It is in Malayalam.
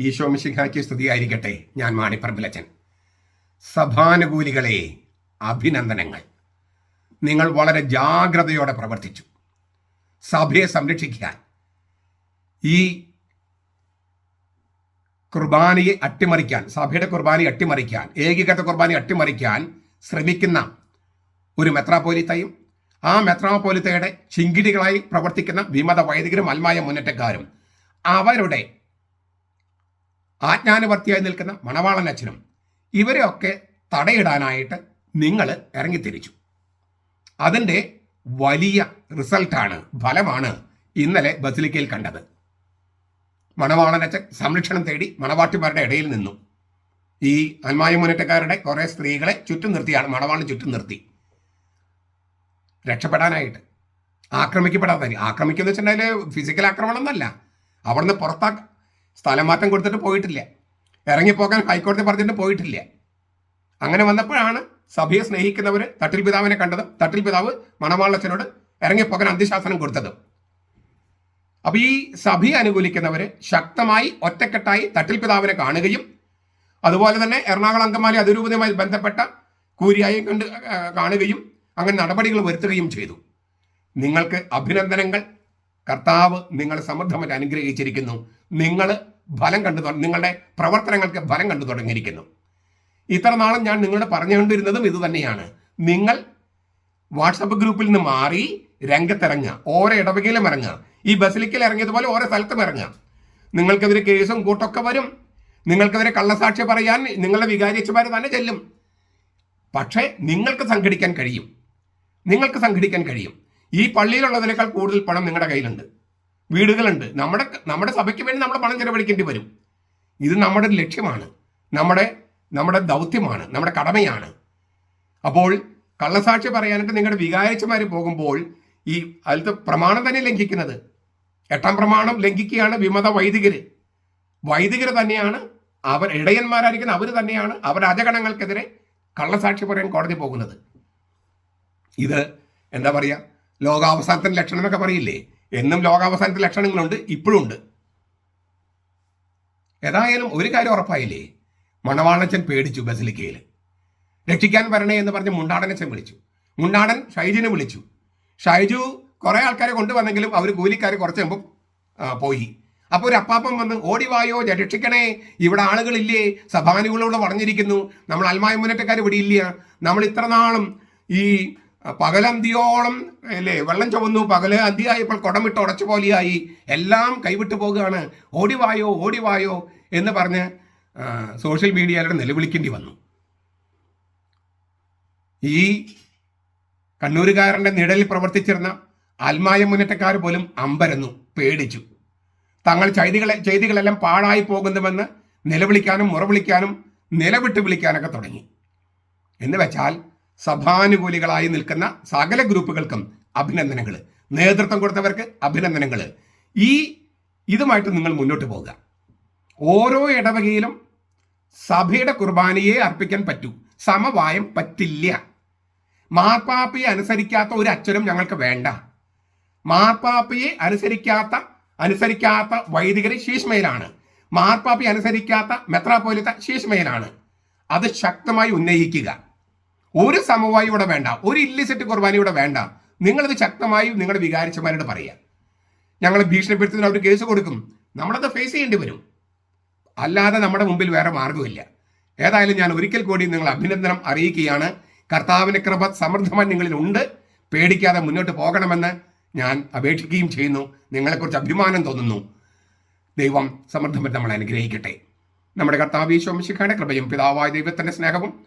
ഈശോ മിശിഹായ്ക്ക് സ്തുതിയായിരിക്കട്ടെ. ഞാൻ മാണിപ്പറമ്പിലച്ചൻ. സഭാനുകൂലികളെ അഭിനന്ദനങ്ങൾ. നിങ്ങൾ വളരെ ജാഗ്രതയോടെ പ്രവർത്തിച്ചു. സഭയെ സംരക്ഷിക്കാൻ. ഈ കുർബാനയെ അട്ടിമറിക്കാൻ സഭയുടെ കുർബാനയെ അട്ടിമറിക്കാൻ ഏകീകൃത കുർബാനയെ അട്ടിമറിക്കാൻ ശ്രമിക്കുന്ന ഒരു മെത്രാപോലിത്തയും ആ മെത്രാപോലിത്തയുടെ ചിങ്കിടികളായി പ്രവർത്തിക്കുന്ന വിമത വൈദികരും അൽമായ മുന്നേറ്റക്കാരും അവരുടെ ആജ്ഞാനുവർത്തിയായി നിൽക്കുന്ന മണവാളൻ അച്ഛനും ഇവരെയൊക്കെ തടയിടാനായിട്ട് നിങ്ങൾ ഇറങ്ങിത്തിരിച്ചു. അതിന്റെ വലിയ റിസൾട്ടാണ് ഫലമാണ് ഇന്നലെ ബസിലിക്കയിൽ കണ്ടത്. മണവാളനച്ചൻ സംരക്ഷണം തേടി മണവാട്ടിമാരുടെ ഇടയിൽ നിന്നു. ഈ അന്മായ മുന്നേറ്റക്കാരുടെ കുറേ സ്ത്രീകളെ ചുറ്റും നിർത്തിയാണ് മണവാളൻ ചുറ്റും നിർത്തി. രക്ഷപ്പെടാനായിട്ട്. ആക്രമിക്കപ്പെടാതെ ആക്രമിക്കുന്ന വെച്ചിട്ടുണ്ടെങ്കിൽ ഫിസിക്കൽ ആക്രമണം എന്നല്ല അവിടുന്ന് പുറത്താ സ്ഥലം മാറ്റം കൊടുത്തിട്ട് പോയിട്ടില്ല. ഇറങ്ങിപ്പോകാൻ ഹൈക്കോടതി പറഞ്ഞിട്ട് പോയിട്ടില്ല. അങ്ങനെ വന്നപ്പോഴാണ് സഭയെ സ്നേഹിക്കുന്നവർ തട്ടിൽ പിതാവിനെ കണ്ടത് തട്ടിൽ പിതാവ് മണവാളച്ചനോട് ഇറങ്ങിപ്പോകാൻ അന്ത്യശാസനം കൊടുത്തത്. അപ്പോൾ ഈ സഭയെ അനുകൂലിക്കുന്നവർ ശക്തമായി ഒറ്റക്കെട്ടായി തട്ടിൽ പിതാവിനെ കാണുകയും അതുപോലെ തന്നെ എറണാകുളം അങ്കമാലി അതിരൂപതയുമായി ബന്ധപ്പെട്ട കൂരിയായി കണ്ട് കാണുകയും അങ്ങനെ നടപടികൾ വരുത്തുകയും ചെയ്തു. നിങ്ങൾക്ക് അഭിനന്ദനങ്ങൾ. കർത്താവ് നിങ്ങളെ സമൃദ്ധമായിട്ട് അനുഗ്രഹിച്ചിരിക്കുന്നു. നിങ്ങൾ ഫലം കണ്ടു നിങ്ങളുടെ പ്രവർത്തനങ്ങൾക്ക് ഫലം കണ്ടു തുടങ്ങിയിരിക്കുന്നു. ഇത്ര നാളും ഞാൻ നിങ്ങളോട് പറഞ്ഞുകൊണ്ടിരുന്നതും ഇത് തന്നെയാണ്. നിങ്ങൾ വാട്സപ്പ് ഗ്രൂപ്പിൽ നിന്ന് മാറി രംഗത്തിറങ്ങുക. ഓരോ ഇടവകയിലും ഇറങ്ങുക. ഈ ബസിലിക്കൽ ഇറങ്ങിയതുപോലെ ഓരോ സ്ഥലത്തും ഇറങ്ങുക. നിങ്ങൾക്കെതിരെ കേസും കൂട്ടൊക്കെ വരും. നിങ്ങൾക്കെതിരെ കള്ളസാക്ഷി പറയാൻ നിങ്ങളുടെ വികാരിച്ചമാർ തന്നെ ചെല്ലും. പക്ഷേ നിങ്ങൾക്ക് സംഘടിക്കാൻ കഴിയും. നിങ്ങൾക്ക് സംഘടിക്കാൻ കഴിയും. ഈ പള്ളിയിലുള്ളതിനേക്കാൾ കൂടുതൽ പണം നിങ്ങളുടെ കയ്യിലുണ്ട്. വീടുകളുണ്ട്. നമ്മുടെ നമ്മുടെ സഭയ്ക്ക് വേണ്ടി നമ്മൾ പണം ചെലവഴിക്കേണ്ടി വരും. ഇത് നമ്മുടെ ലക്ഷ്യമാണ്. നമ്മുടെ നമ്മുടെ ദൗത്യമാണ്. നമ്മുടെ കടമയാണ്. അപ്പോൾ കള്ളസാക്ഷി പറയാനായിട്ട് നിങ്ങളുടെ വികാരിച്ചമാർ പോകുമ്പോൾ ഈ അതിലത്തെ പ്രമാണം തന്നെ ലംഘിക്കുന്നത്. എട്ടാം പ്രമാണം ലംഘിക്കുകയാണ് വിമത വൈദികര്. വൈദികർ തന്നെയാണ് അവർ ഇടയന്മാരായിരിക്കുന്ന അവർ തന്നെയാണ് അവർ അജഗണങ്ങൾക്കെതിരെ കള്ളസാക്ഷി പറയാൻ കോടതി പോകുന്നത്. ഇത് എന്താ പറയുക ലോകാവസാനത്തിന്റെ ലക്ഷണം എന്നൊക്കെ പറയില്ലേ? എന്നും ലോകാവസാനത്തിന് ലക്ഷണങ്ങളുണ്ട് ഇപ്പോഴും ഉണ്ട് ഏതായാലും ഒരു കാര്യം ഉറപ്പായില്ലേ? മണവാളച്ചൻ പേടിച്ചു ബസിലിക്കയിൽ രക്ഷിക്കാൻ വരണേ എന്ന് പറഞ്ഞ് മുണ്ടാടനച്ചൻ വിളിച്ചു. മുണ്ടാടൻ ഷൈജിനെ വിളിച്ചു. ഷൈജു കുറേ ആൾക്കാരെ കൊണ്ടുവന്നെങ്കിലും അവർ കൂലിക്കാർ കുറച്ച് മുമ്പ് പോയി. അപ്പോൾ ഒരു അപ്പാപ്പം വന്ന് ഓടിവായോ രക്ഷിക്കണേ. ഇവിടെ ആളുകളില്ലേ സഭാനുകളോട് പറഞ്ഞിരിക്കുന്നു നമ്മൾ അൽമായ മുന്നേറ്റക്കാർ ഇവിടെ ഇല്ല. നമ്മൾ ഇത്ര നാളും ഈ പകലന്തിയോളം അല്ലേ വെള്ളം ചുവന്നു പകൽ അന്തിയായപ്പോൾ കുടമിട്ട് ഉടച്ചു പോലെയായി. എല്ലാം കൈവിട്ടു പോകുകയാണ് ഓടിവായോ ഓടിവായോ എന്ന് പറഞ്ഞ് സോഷ്യൽ മീഡിയയിലൂടെ നിലവിളിക്കേണ്ടി വന്നു. ഈ കണ്ണൂരുകാരന്റെ നിഴലിൽ പ്രവർത്തിച്ചിരുന്ന ആത്മായ മുന്നേറ്റക്കാർ പോലും അമ്പരന്നു പേടിച്ചു. തങ്ങൾ ചെയ്തികളെ ചെയ്തികളെല്ലാം പാഴായി പോകുന്നുവെന്ന് നിലവിളിക്കാനും മുറവിളിക്കാനും നിലവിട്ട് വിളിക്കാനൊക്കെ തുടങ്ങി. എന്ന് വെച്ചാൽ സഭാനുകൂലികളായി നിൽക്കുന്ന സകല ഗ്രൂപ്പുകൾക്കും അഭിനന്ദനങ്ങൾ. നേതൃത്വം കൊടുത്തവർക്ക് അഭിനന്ദനങ്ങൾ. ഈ ഇതുമായിട്ട് നിങ്ങൾ മുന്നോട്ട് പോവുക. ഓരോ ഇടവകയിലും സഭയുടെ കുർബാനയെ അർപ്പിക്കാൻ പറ്റൂ. സമവായം പറ്റില്ല. മാർപ്പാപ്പയെ അനുസരിക്കാത്ത ഒരു അച്ഛനും ഞങ്ങൾക്ക് വേണ്ട. മാർപ്പാപ്പയെ അനുസരിക്കാത്ത അനുസരിക്കാത്ത വൈദികരെ ശീഷ്മയിലാണ്. മാർപ്പാപ്പയെ അനുസരിക്കാത്ത മെത്രാപോലിത്ത ശീഷ്മയിലാണ്. അത് ശക്തമായി ഉന്നയിക്കുക. ഒരു സമവായി ഇവിടെ വേണ്ട. ഒരു ഇല്ലിസിറ്റ് കുർബാന ഇവിടെ വേണ്ട. നിങ്ങളിത് ശക്തമായി നിങ്ങളുടെ വികാരിച്ചമാരോട് പറയുക ഞങ്ങൾ ഭീഷണിപ്പെടുത്തുന്ന അവർ കേസ് കൊടുക്കും. നമ്മളത് ഫേസ് ചെയ്യേണ്ടി വരും. അല്ലാതെ നമ്മുടെ മുമ്പിൽ വേറെ മാർഗമില്ല ഏതായാലും ഞാൻ ഒരിക്കൽ കൂടി നിങ്ങൾ അഭിനന്ദനം അറിയിക്കുകയാണ്. കർത്താവിന്റെ കൃപ സമൃദ്ധമായി നിങ്ങളിൽ ഉണ്ട്. പേടിക്കാതെ മുന്നോട്ട് പോകണമെന്ന് ഞാൻ അപേക്ഷിക്കുകയും ചെയ്യുന്നു. നിങ്ങളെക്കുറിച്ച് അഭിമാനം തോന്നുന്നു. ദൈവം സമൃദ്ധമായി നമ്മളെ അനുഗ്രഹിക്കട്ടെ. നമ്മുടെ കർത്താവ് ഈശോമിശിഖയുടെ കൃപയും പിതാവായ ദൈവത്തിന്റെ സ്നേഹവും